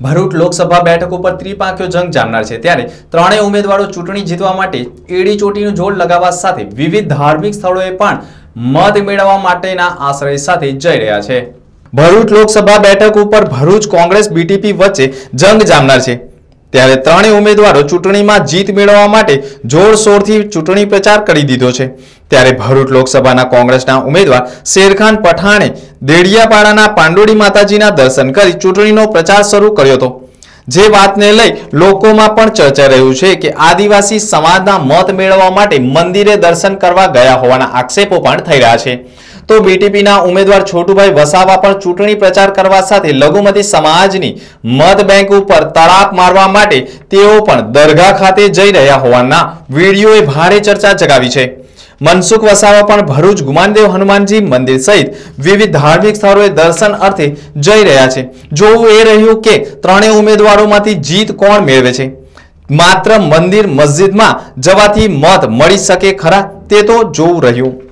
ભરૂચ લોકસભા બેઠક ઉપર ત્રિપાંખ્યો જંગ જામનાર છે. ત્યારે ત્રણેય ઉમેદવારો ચૂંટણી જીતવા માટે એડી ચોટીનું જોડ લગાવવા સાથે વિવિધ ધાર્મિક સ્થળોએ પણ મત મેળવવા માટેના આશ્રય સાથે જઈ રહ્યા છે. ભરૂચ લોકસભા બેઠક ઉપર ભરૂચ કોંગ્રેસ, બીટીપી વચ્ચે જંગ જામનાર છે. ત્યારે ત્રણેય ઉમેદવારો ચૂંટણીમાં જીત મેળવવા માટે જોરશોરથી ચૂંટણી પ્રચાર કરી દીધો છે. ત્યારે ભરૂચ લોકસભાના કોંગ્રેસના ઉમેદવાર શેરખાન પઠાણે દેડિયાપાડાના પાંડોડી માતાજીના દર્શન કરી ચૂંટણીનો પ્રચાર શરૂ કર્યો હતો. જે વાતને લઈ લોકોમાં પણ ચર્ચા રહ્યું છે કે આદિવાસી સમાજના મત મેળવવા માટે મંદિરે દર્શન કરવા ગયા હોવાના આક્ષેપો પણ થઈ રહ્યા છે. તો બીટીપીના ઉમેદવાર છોટુભાઈ વસાવા પણ ચૂંટણી પ્રચાર કરવા સાથે લઘુમતી સમાજની મત બેંક ઉપર તળાપ મારવા માટે તેઓ પણ દરગાહ ખાતે જઈ રહ્યા હોવાના વિડીયોએ ભારે ચર્ચા જગાવી છે. મનસુખ વસાવા પણ ભરૂચ ગુમાનદેવ હનુમાનજી મંદિર સહિત વિવિધ ધાર્મિક સ્થળોએ દર્શન અર્થે જઈ રહ્યા છે. જોવું એ રહ્યું કે ત્રણેય ઉમેદવારોમાંથી જીત કોણ મેળવે છે? માત્ર મંદિર મસ્જિદમાં જવાથી મત મળી શકે ખરા? તે તો જોવું રહ્યું.